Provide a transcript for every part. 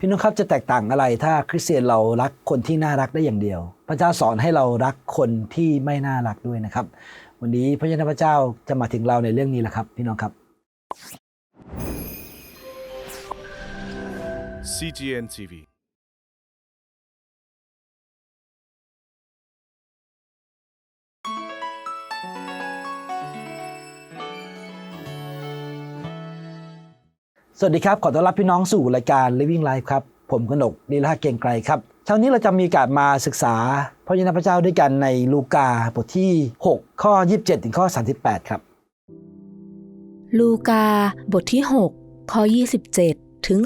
พี่น้องครับจะแตกต่างอะไรถ้าคริสเตียนเรารักคนที่น่ารักได้อย่างเดียว พระเจ้าสอนให้เรารักคนที่ไม่น่ารักด้วยนะครับ วันนี้พระเจ้าพระเจ้าจะมาถึงเราในเรื่องนี้แหละครับ พี่น้องครับ CGN TV. สวัสดีครับ ขอต้อนรับพี่น้องสู่รายการ Living Life ครับ ผมกนกดีลาเกรียงไกรครับ เช้านี้เราจะมีโอกาสมาศึกษาพระวจนะพระเจ้าด้วยกันในลูกาบทที่ 6 ข้อ 27 ถึงข้อ 38 ครับ ลูกาบทที่ 6 ข้อ 27 ถึง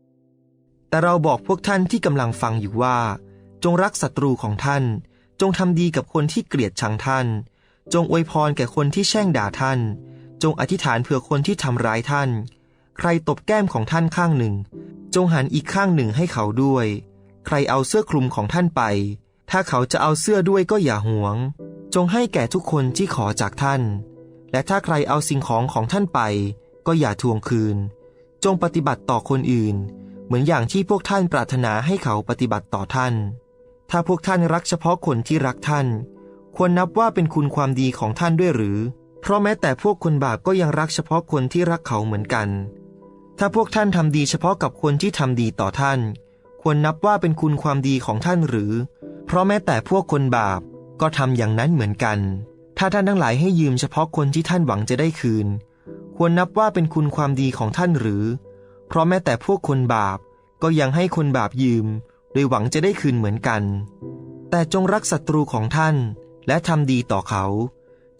38 แต่เราบอกพวกท่านที่กำลังฟังอยู่ว่า จงรักศัตรูของท่าน จงทำดีกับคนที่เกลียดชังท่าน จงอวยพรแก่คนที่แช่งด่าท่านจงอธิษฐานเผื่อคนที่ทำร้ายท่าน ใครตบแก้มของท่านข้างหนึ่ง จงหันอีกข้างหนึ่งให้เขาด้วย ใครเอาเสื้อคลุมของท่านไป ถ้าเขาจะเอาเสื้อด้วยก็อย่าหวง จงให้แก่ทุกคนที่ขอจากท่าน และถ้าใครเอาสิ่งของของท่านไป ก็อย่าทวงคืน จงปฏิบัติต่อคนอื่น เหมือนอย่างที่พวกท่านปรารถนาให้เขาปฏิบัติต่อท่าน ถ้าพวกท่านรักเฉพาะคนที่รักท่าน ควรนับว่าเป็นคุณความดีของท่านด้วยหรือ เพราะแม้แต่พวกคนบาปก็ยังรักเฉพาะคนที่รักเขาเหมือนกัน ถ้าพวกท่านทำดีเฉพาะกับคนที่ทำดีต่อท่าน ควรนับว่าเป็นคุณความดีของท่านหรือ เพราะแม้แต่พวกคนบาปก็ทำอย่างนั้นเหมือนกัน ถ้าท่านทั้งหลายให้ยืมเฉพาะคนที่ท่านหวังจะได้คืน ควรนับว่าเป็นคุณความดีของท่านหรือ เพราะแม้แต่พวกคนบาปก็ยังให้คนบาปยืม โดยหวังจะได้คืนเหมือนกัน แต่จงรักศัตรูของท่านและทำดีต่อเขา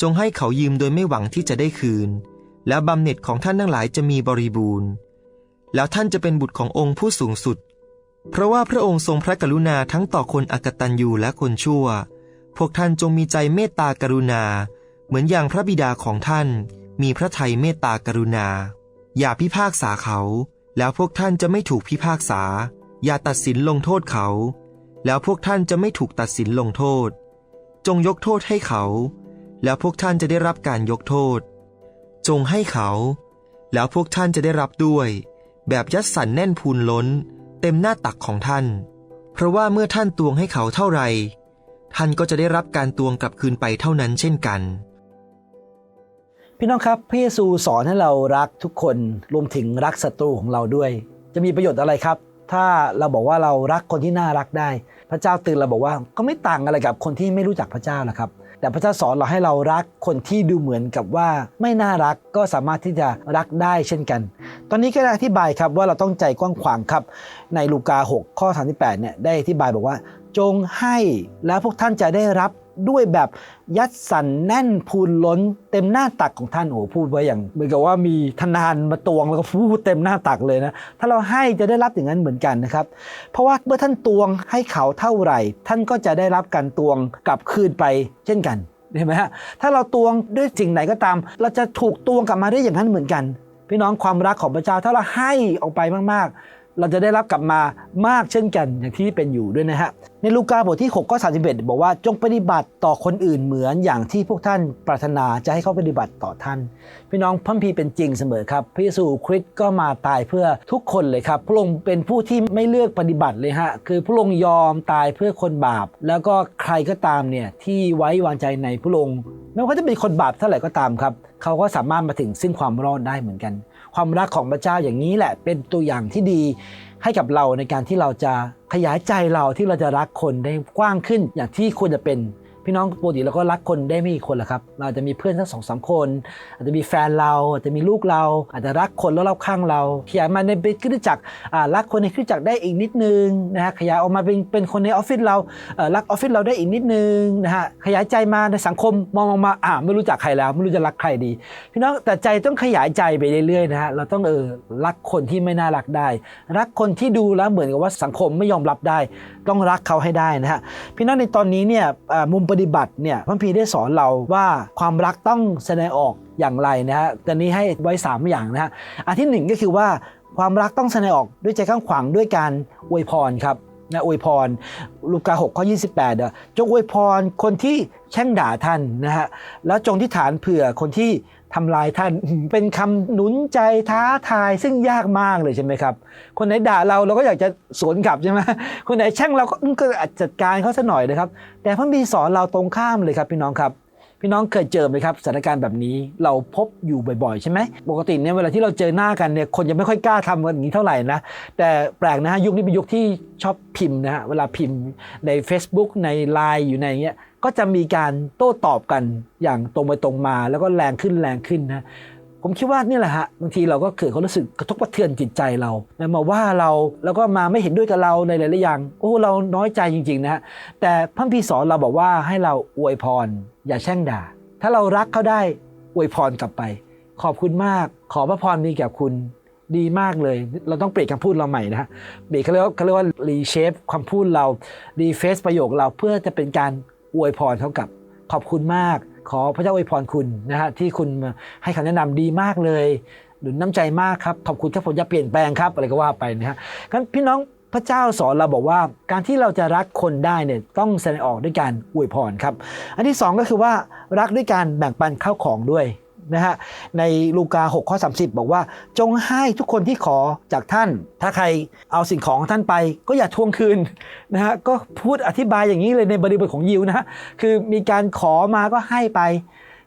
จงให้เขายืมโดยไม่หวังที่จะได้คืน แล้วบำเหน็จของท่านทั้งหลายจะมีบริบูรณ์ แล้วท่านจะเป็นบุตรขององค์ผู้สูงสุด เพราะว่าพระองค์ทรงพระกรุณาทั้งต่อคนอกตัญญูและคนชั่ว พวกท่านจงมีใจเมตตากรุณา เหมือนอย่างพระบิดาของท่าน มีพระทัยเมตตากรุณา อย่าพิพากษาเขา แล้วพวกท่านจะไม่ถูกพิพากษา อย่าตัดสินลงโทษเขา แล้วพวกท่านจะไม่ถูกตัดสินลงโทษ จงยกโทษให้เขา แล้วพวกท่านจะได้รับการยกโทษ จงให้เขา แล้วพวกท่านจะได้รับด้วย แบบยัดสันแน่นพูนล้น เต็มหน้าตักของท่าน เพราะว่าเมื่อท่านตวงให้เขาเท่าไหร่ท่านก็จะได้รับการตวงกลับคืนไปเท่านั้นเช่นกัน พี่น้องครับพระเยซูสอนให้เรารักทุกคนรวมถึงรักศัตรูของเราด้วย จะมีประโยชน์อะไรครับ ถ้าเราบอกว่าเรารักคนที่น่ารักได้ พระเจ้าตือนเราบอกว่าก็ไม่ต่างอะไรกับคนที่ไม่รู้จักพระเจ้านะครับ แต่พระเจ้าสอนเราให้เรารักคนที่ดูเหมือนกับว่าไม่น่ารักก็สามารถที่จะรักได้เช่นกัน ตอนนี้ก็ได้อธิบายครับว่าเราต้องใจกว้างขวางครับ ในลูกา 6 ข้อ 38เนี่ยได้อธิบายบอกว่า จงให้แล้วพวกท่านจะได้รับ ด้วยแบบยัดสันแน่นพูนล้นเต็มหน้าตักของท่านโอ้พูดไว้อย่างเหมือนกับว่ามีทนานมาตวงแล้วก็พูดเต็มหน้าตักเลยนะถ้าเราให้จะได้รับอย่างนั้นเหมือนกันนะครับ เพราะว่าเมื่อท่านตวงให้เขาเท่าไหร่ ท่านก็จะได้รับการตวงกลับคืนไปเช่นกันเห็นไหมฮะถ้าเราตวงด้วยสิ่งไหนก็ตาม เราจะถูกตวงกลับมาได้อย่างนั้นเหมือนกัน พี่น้องความรักของพระเจ้าถ้าเราให้ออกไปมากๆ เราจะได้รับกลับมามากเช่นกันอย่างที่เป็นอยู่ด้วยนะฮะ ในลูกาบทที่6ข้อ31 บอกว่าจงปฏิบัติต่อคนอื่นเหมือนอย่างที่พวกท่านปรารถนาจะให้เขาปฏิบัติต่อท่าน พี่น้องพระคัมภีเป็นจริงเสมอครับพระเยซูคริสต์ก็มาตายเพื่อทุกคนเลยครับพระองค์เป็นผู้ที่ไม่เลือกปฏิบัติเลยฮะคือพระองค์ยอมตายเพื่อคนบาป แล้วก็ใครก็ตามเนี่ยที่ไว้วางใจในพระองค์ไม่ว่าเขาจะเป็นคนบาปเท่าไหร่ก็ตามครับเขาก็สามารถมาถึงซึ่งความรอดได้เหมือนกัน ความรักของพระเจ้าอย่างนี้แหละ เป็นตัวอย่างที่ดีให้กับเราในการที่เราจะขยายใจเราที่เราจะรักคนได้กว้างขึ้นอย่างที่ควรจะเป็น พี่น้องปกติเราก็รักคนได้ไม่กี่คนหรอกครับเราอาจจะมีเพื่อนสักสองสามคน อาจจะมีแฟนเราอาจจะมีลูกเรา อาจจะรักคนรอบๆข้างเรา ขยายมาในเป็นคริสตจักรรักคนในคริสตจักรได้อีกนิดนึงนะฮะขยายออกมาเป็นเป็นคนในออฟฟิศเรารักออฟฟิศเราได้อีกนิดนึงนะฮะขยายใจมาในสังคมมองออกมาอ่าไม่รู้จักใครแล้ว ไม่รู้จะรักใครดี พี่น้องแต่ใจต้องขยายใจไปเรื่อยๆนะฮะเราต้องเออรักคนที่ไม่น่ารักได้ รักคนที่ดูแล้วเหมือนกับว่าสังคมไม่ยอมรับได้ ต้องรักเขาให้ได้นะฮะพี่น้องในตอนนี้เนี่ยมุมปฏิบัติเนี่ยพระพีได้สอนเราว่าความรักต้องแสดงออกอย่างไรนะฮะตอนนี้ให้ไว้ 3 อย่างนะฮะอันที่หนึ่งก็คือว่าความรักต้องแสดงออกด้วยใจข้างขวางด้วยการอวยพรครับนะอวยพร ลูกา6ข้อ 28อะจงอวยพรคนที่แช่งด่าท่านนะฮะแล้วจงที่ฐานเผื่อคนที่ ทำลายท่านเป็นคำหนุนใจท้าทายซึ่งยากมากเลยใช่ไหมครับ คนไหนด่าเราเราก็อยากจะสวนกลับใช่ไหมคนไหนแช่งเราก็อืมก็จัดการเขาซะหน่อยนะครับ แต่พระบีสอนเราตรงข้ามเลยครับพี่น้องครับ พี่น้องเคยเจอไหมครับสถานการณ์แบบนี้เราพบอยู่บ่อยๆ ใช่ไหมปกติเนี่ยเวลาที่เราเจอหน้ากันเนี่ยคนจะไม่ค่อยกล้าทำกันอย่างนี้เท่าไหร่นะแต่แปลกนะฮะยุคนี้เป็นยุคที่ชอบพิมพ์นะฮะเวลาพิมพ์ใน Facebook ใน Line อยู่ในอย่างเงี้ย ก็จะมีการโต้ตอบกันอย่างตรงไปตรงมา แล้วก็แรงขึ้นแรงขึ้นนะผมคิดว่านี่แหละฮะบางทีเราก็เกิดความรู้สึกกระทบกระเทือนจิตใจเราแล้วมาว่าเราแล้วก็มาไม่เห็นด้วยกับเราในหลายๆอย่างโอ้เราน้อยใจจริงๆนะฮะแต่พระพีร์สอนเราบอกว่าให้เราอวยพร อย่าแช่งด่า ถ้าเรารักเขาได้อวยพรกลับไป ขอบคุณมาก ขอพระพรมีแก่คุณดีมากเลย เราต้องเปลี่ยนคำพูดเราใหม่นะฮะเปลี่ยนเขาเรียกว่าเขาเรียกว่ารีเชฟคำพูดเรารีเฟซประโยคเราเพื่อจะเป็นการ อวยพรเขากลับขอบคุณมาก ขอพระเจ้าอวยพรคุณนะฮะที่คุณมาให้คำแนะนำดีมากเลยหนุนน้ำใจมากครับขอบคุณที่ผมจะเปลี่ยนแปลงครับอะไรก็ว่าไปนะฮะงั้นพี่น้องพระเจ้าสอนเราบอกว่า การที่เราจะรักคนได้เนี่ยต้องแสดงออกด้วยการอวยพรครับ อันที่สองก็คือว่ารักด้วยการแบ่งปันข้าวของด้วย นะฮะในลูกา 6 ข้อ 30 บอกว่า จงให้ทุกคนที่ขอจากท่าน ถ้าใครเอาสิ่งของท่านไป ก็อย่าทวงคืนนะฮะก็พูดอธิบายอย่างนี้เลยในบริบทของยิวนะฮะคือมีการขอมาก็ให้ไป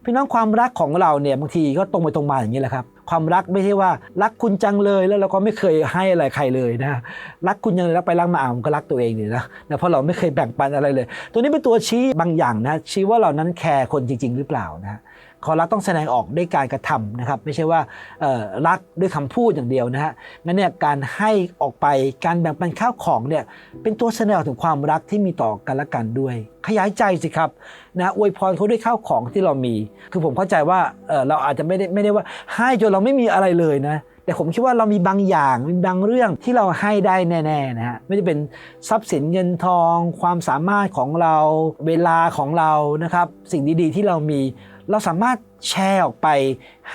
พี่น้องความรักของเราเนี่ยบางทีก็ตรงไปตรงมาอย่างนี้แหละครับความรักไม่ใช่ว่ารักคุณจังเลยแล้วเราก็ไม่เคยให้อะไรใครเลยนะรักคุณยังเลยรักไปรักมาอ่ามันก็รักตัวเองนี่นะนะเพราะเราไม่เคยแบ่งปันอะไรเลย ตัวนี้เป็นตัวชี้บางอย่างนะชี้ว่าเรานั้นแคร์คนจริง ๆ หรือเปล่านะ ขอรักต้องแสดงออกด้วยการกระทำนะครับ ไม่ใช่ว่ารักด้วยคำพูดอย่างเดียวนะฮะงั้นเนี่ยการให้ออกไปการแบ่งปันข้าวของเนี่ยเป็นตัวแสดงออกถึงความรักที่มีต่อกันและกันด้วย ขยายใจสิครับนะอวยพรเขาด้วยข้าวของที่เรามี คือผมเข้าใจว่าเเราอาจจะไม่ได้ไม่ได้ว่าให้จนเราไม่มีอะไรเลยนะแต่ผมคิดว่าเรามีบางอย่างมีบางเรื่องที่เราให้ได้แน่ๆนะฮะไม่จะเป็นทรัพย์สินเงินทอง ความสามารถของเราเวลาของเรานะครับ สิ่งดีๆที่เรามี เราสามารถแชร์ออกไป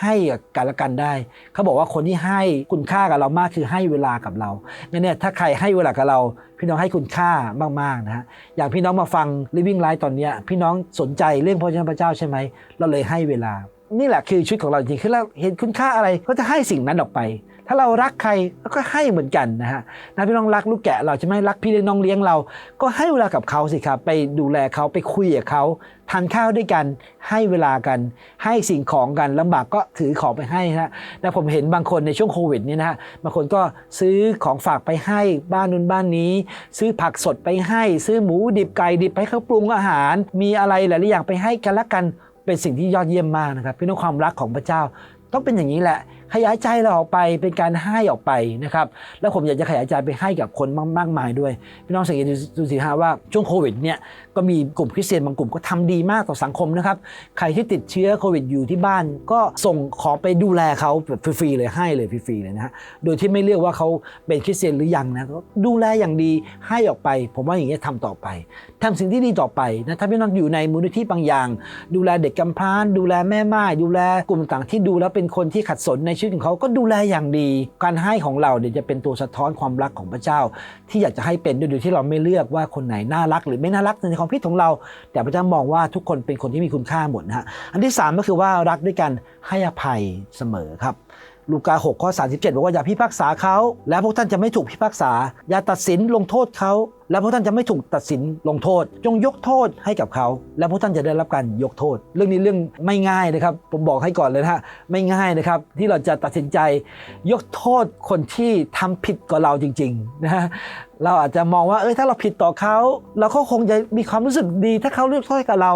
ให้กันและกันได้ เขาบอกว่าคนที่ให้คุณค่ากับเรามากคือให้เวลากับเรางั้นเนี่ยถ้าใครให้เวลากับเรา พี่น้องให้คุณค่ามากๆนะฮะอย่างพี่น้องมาฟัง Living Life ตอนเนี้ยพี่น้องสนใจเรื่องพระเจ้าพระเจ้าใช่ไหมเราเลยให้เวลา นี่แหละคือชีวิตของเราจริงๆคือเราเห็นคุณค่าอะไรก็จะให้สิ่งนั้นออกไป ถ้าเรารักใครเราก็ให้เหมือนกันนะฮะนะพี่น้องรักลูกแกะเราจะไหมรักพี่เลี้ยงน้องเลี้ยงเรา ก็ให้เวลากับเขาสิครับ ไปดูแลเขาไปคุยกับเขาทานข้าวด้วยกัน ให้เวลากัน ให้สิ่งของกันลำบากก็ถือของไปให้นะฮะแต่ผมเห็นบางคนในช่วงโควิดนี่นะฮะบางคนก็ซื้อของฝากไปให้บ้านนู้นบ้านนี้ ซื้อผักสดไปให้ ซื้อหมูดิบไก่ดิบไปให้เขาปรุงอาหาร มีอะไรหลายๆอย่างไปให้กันละกันเป็นสิ่งที่ยอดเยี่ยมมากนะครับพี่น้องความรักของพระเจ้า ต้องเป็นอย่างนี้แหละ ขยายใจเราออกไปเป็นการให้ออกไปนะครับแล้วผมอยากจะขยายใจไปให้กับคนมากมายด้วยพี่น้องสังเกตดูสิฮะว่าช่วงโควิดเนี่ยก็มีกลุ่มคริสเตียนบางกลุ่มก็ทำดีมากต่อสังคมนะครับใครที่ติดเชื้อโควิดอยู่ที่บ้านก็ส่งขอไปดูแลเขาแบบฟรีๆเลยให้เลยฟรีๆเลยนะฮะโดยที่ไม่เลือกว่าเขาเป็นคริสเตียนหรือยังนะก็ดูแลอย่างดีให้ออกไป ผมว่าอย่างนี้ยทำต่อไปทำสิ่งที่ดีต่อไปนะถ้าพี่น้องอยู่ในมูลนิธิบางอย่าง ดูแลเด็กกำพร้าดูแลแม่ไม้ดูแลกลุ่มต่างที่ดูแล้วเป็นคนที่ขัดสนในชีวิตของเขาก็ดูแลอย่างดี การให้ของเราเนี่ยจะเป็นตัวสะท้อนความรักของพระเจ้า ที่อยากจะให้เป็นโดยที่เราไม่เลือกว่าคนไหนน่ารัก หรือไม่น่ารักในความคิดของเรา แต่พระเจ้ามองว่าทุกคนเป็นคนที่มีคุณค่าหมดนะฮะอันที่สามก็คือว่ารักด้วยกันให้อภัยเสมอครับลูกา6ข้อ37 บอกว่าอย่าพิพากษาเขา และพวกท่านจะไม่ถูกพิพากษา อย่าตัดสินลงโทษเขา และพวกท่านจะไม่ถูกตัดสินลงโทษ จงยกโทษให้กับเขา และพวกท่านจะได้รับการยกโทษ เรื่องนี้เรื่องไม่ง่ายนะครับ ผมบอกให้ก่อนเลยนะฮะไม่ง่ายนะครับ ที่เราจะตัดสินใจ ยกโทษคนที่ทำผิดกับเราจริงๆนะฮะเราอาจจะมองว่าเอ้ยถ้าเราผิดต่อเขาเราก็คงจะมีความรู้สึกดี ถ้าเขาเลือกโทษกับเรา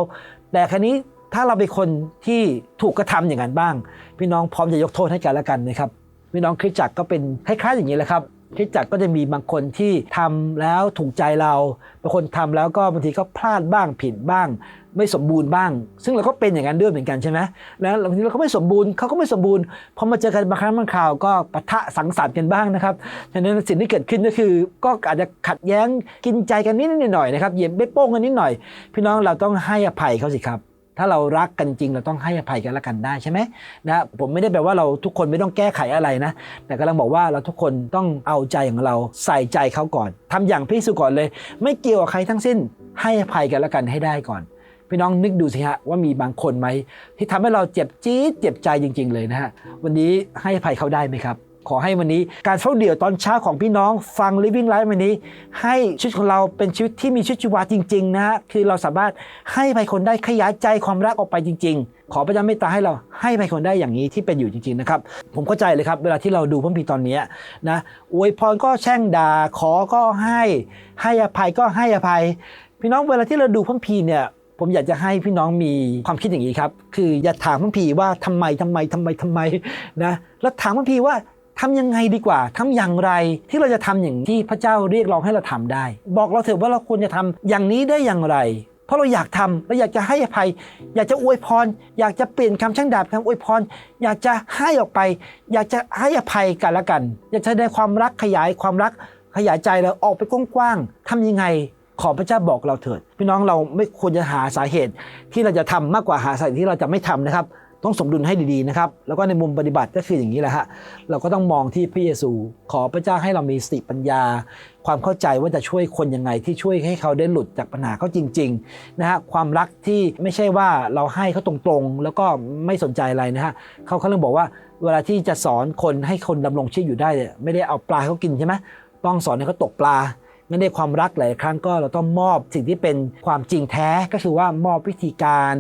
แต่ครั้นี้ถ้าเราเป็นคนที่ถูกกระทำอย่างนั้นบ้าง พี่น้องพร้อมจะยกโทษให้กันและกันนะครับพี่น้องคริสตจักรก็เป็นคล้ายๆอย่างนี้แหละครับ คริสตจักก็จะมีบางคนที่ทำแล้วถูกใจเราบางคนทำแล้วก็บางทีก็พลาดบ้างผิดบ้าง ไม่สมบูรณ์บ้าง ซึ่งเราก็เป็นอย่างนั้นด้วยเหมือนกันใช่ไหมแล้วบางทีเราก็ไม่สมบูรณ์เขาก็ไม่สมบูรณ์พอมาเจอกันบางครั้งบางคราวก็ปะทะสังสรรค์กันบ้างนะครับฉะนั้นสิ่งที่เกิดขึ้นก็คือ ก็อาจจะขัดแย้งกินใจกันนิดหน่อยนะครับเหยียบเบ๊โป้งกันนิดหน่อย พี่น้องเราต้องให้อภัยเขาสิครับ ถ้าเรารักกันจริงเราต้องให้อภัยกันและกันได้ใช่ไหมนะผมไม่ได้แปลว่าเราทุกคนไม่ต้องแก้ไขอะไรนะ แต่กำลังบอกว่าเราทุกคนต้องเอาใจของเราใส่ใจเขาก่อนทำอย่างพี่สุก่อนเลย ไม่เกี่ยวกับใครทั้งสิ้น ให้อภัยกันและกันให้ได้ก่อนพี่น้องนึกดูสิฮะว่ามีบางคนไหมที่ทำให้เราเจ็บจี๊ดเจ็บใจจริง ๆ เลยนะฮะวันนี้ให้อภัยเขาได้ไหมครับ ขอให้วันนี้ การเฝ้าเดี่ยวตอนเช้าของพี่น้องฟัง Living Life วันนี้ ให้ชีวิตของเราเป็นชีวิตที่มีชีวิตชีวาจริง ๆ นะฮะคือเราสามารถให้อภัยคนได้ขยายใจความรักออกไปจริง ๆ ขอพระเจ้าเมตตาให้เราให้อภัยคนได้อย่างนี้ที่เป็นอยู่จริง ๆ นะครับ ผมเข้าใจเลยครับ เวลาที่เราดูพระคัมภีตอนนี้นะอวยพรก็แช่งด่าขอก็ให้ให้อภัยก็ให้อภัย พี่น้องเวลาที่เราดูพระคัมภีเนี่ยผมอยากจะให้พี่น้องมีความคิดอย่างนี้ครับ คืออย่าถามพระคัมภีว่าทำไมทำไมทำไมทำไมนะ แล้วถามพระคัมภีว่า ทำยังไงดีกว่าทำอย่างไรที่เราจะทำอย่างที่พระเจ้าเรียกร้องให้เราทำได้ บอกเราเถอะว่าเราควรจะทำอย่างนี้ได้อย่างไร เพราะเราอยากทำเราอยากจะให้อภัย อยากจะอวยพร อยากจะเปลี่ยนคำช่างดาบคำอวยพร อยากจะให้ออกไป อยากจะให้อภัยกันละกัน อยากจะได้ความรักขยายความรักขยายใจเราออกไปกว้างๆทำยังไงขอพระเจ้าบอกเราเถิด พี่น้องเราไม่ควรจะหาสาเหตุที่เราจะทำมากกว่าหาสาเหตุที่เราจะไม่ทำนะครับ ต้องสมดุลให้ดีๆนะครับ แล้วก็ในมุมปฏิบัติก็คืออย่างนี้แหละฮะเราก็ต้องมองที่พระเยซู ขอพระเจ้าให้เรามีสติปัญญา ความเข้าใจว่าจะช่วยคนยังไงที่ช่วยให้เขาได้หลุดจากปัญหาเขาจริงๆนะฮะความรักที่ไม่ใช่ว่าเราให้เขาตรงๆ แล้วก็ไม่สนใจอะไรนะฮะเขาเขาเรื่องบอกว่าเวลาที่จะสอนคนให้คนดำรงชีพอยู่ได้เนี่ยไม่ได้เอาปลาให้เขากินใช่ไหมต้องสอนให้เขาตกปลา ไม่ได้ความรักหลายครั้งก็เราต้องมอบสิ่งที่เป็นความจริงแท้ก็คือว่ามอบวิธีการ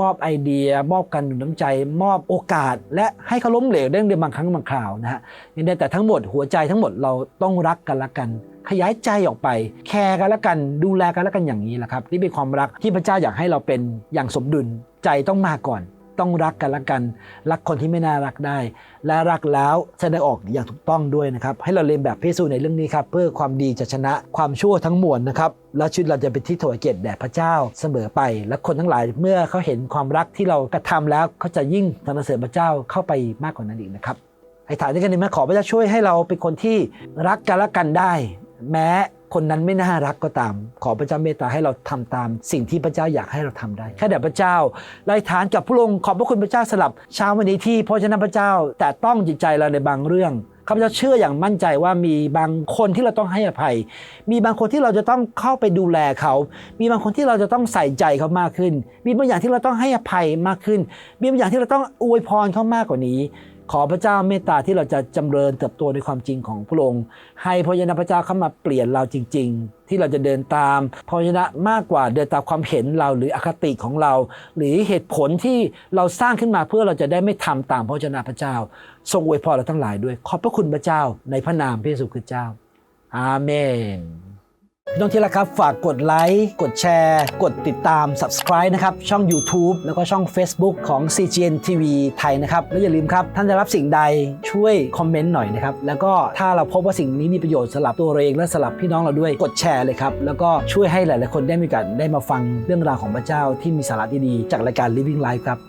มอบไอเดีย มอบการหนุนน้ำใจ มอบโอกาส และให้เขาล้มเหลวได้ในบางครั้งบางคราวนะฮะนี่แต่ทั้งหมดหัวใจทั้งหมดเราต้องรักกันละกัน ขยายใจออกไป แคร์กันละกันดูแลกันละกันอย่างนี้แหละครับนี่เป็นความรักที่พระเจ้าอยากให้เราเป็นอย่างสมดุลใจต้องมาก่อน ต้องรักกันละกัน รักคนที่ไม่น่ารักได้ และรักแล้วแสดงออกอย่างถูกต้องด้วยนะครับ ให้เราเรียนแบบพระเยซูในเรื่องนี้ครับเพื่อความดีจะชนะความชั่วทั้งมวลนะครับและชีวิตเราจะเป็นที่ถวายเกียรติแด่พระเจ้าเสมอไป และคนทั้งหลายเมื่อเขาเห็นความรักที่เรากระทำแล้วเขาจะยิ่งสรรเสริญพระเจ้าเข้าไปมากกว่านั้นอีกนะครับให้ถามด้วยกันดีไหมขอพระเจ้าช่วยให้เราเป็นคนที่รักกันและกันได้ แม้ คนนั้นไม่น่ารักก็ตาม ขอพระเจ้าเมตตาให้เราทำตาม สิ่งที่พระเจ้าอยากให้เราทำได้แค่แด่พระเจ้าไล่ฐานกับพระองค์ขอบพระคุณพระเจ้าสลับเช้าวันนี้ที่พระเจ้าพระเจ้าแต่ต้องจิตใจเราในบางเรื่องข้าพเจ้าเชื่ออย่างมั่นใจว่ามีบางคนที่เราต้องให้อภัย มีบางคนที่เราจะต้องเข้าไปดูแลเขา มีบางคนที่เราจะต้องใส่ใจเขามากขึ้น มีบางอย่างที่เราต้องให้อภัยมากขึ้น มีบางอย่างที่เราต้องอวยพรเขามากกว่านี้ ขอพระเจ้าเมตตาที่เราจะจำเริญเติบโตในความจริงของพระองค์ ให้พระยนะพระเจ้าเข้ามาเปลี่ยนเราจริง ๆ ที่เราจะเดินตามพระยนะมากกว่าเดินตามความเห็นเราหรืออคติของเรา หรือเหตุผลที่เราสร้างขึ้นมาเพื่อเราจะได้ไม่ทำตามพระวจนะพระเจ้า ทรงอวยพรเราทั้งหลายด้วย ขอบพระคุณพระเจ้าในพระนามพระเยซูคริสต์เจ้า อาเมน พี่น้องที่รักครับฝากกดไลค์ กดแชร์ กดติดตาม subscribe นะครับ ช่อง YouTube แล้วก็ช่อง Facebook ของ CGN TV ไทยนะครับ และอย่าลืมครับ ท่านจะรับสิ่งใดช่วยคอมเมนต์หน่อยนะครับ แล้วก็ถ้าเราพบว่าสิ่งนี้มีประโยชน์สำหรับตัวเราเองและสำหรับพี่น้องเราด้วยกดแชร์เลยครับ แล้วก็ช่วยให้หลาย ๆ คนได้มีโอกาสได้มาฟังเรื่องราวของพระเจ้าที่มีสาระดี ๆ จากรายการ Living Life ครับ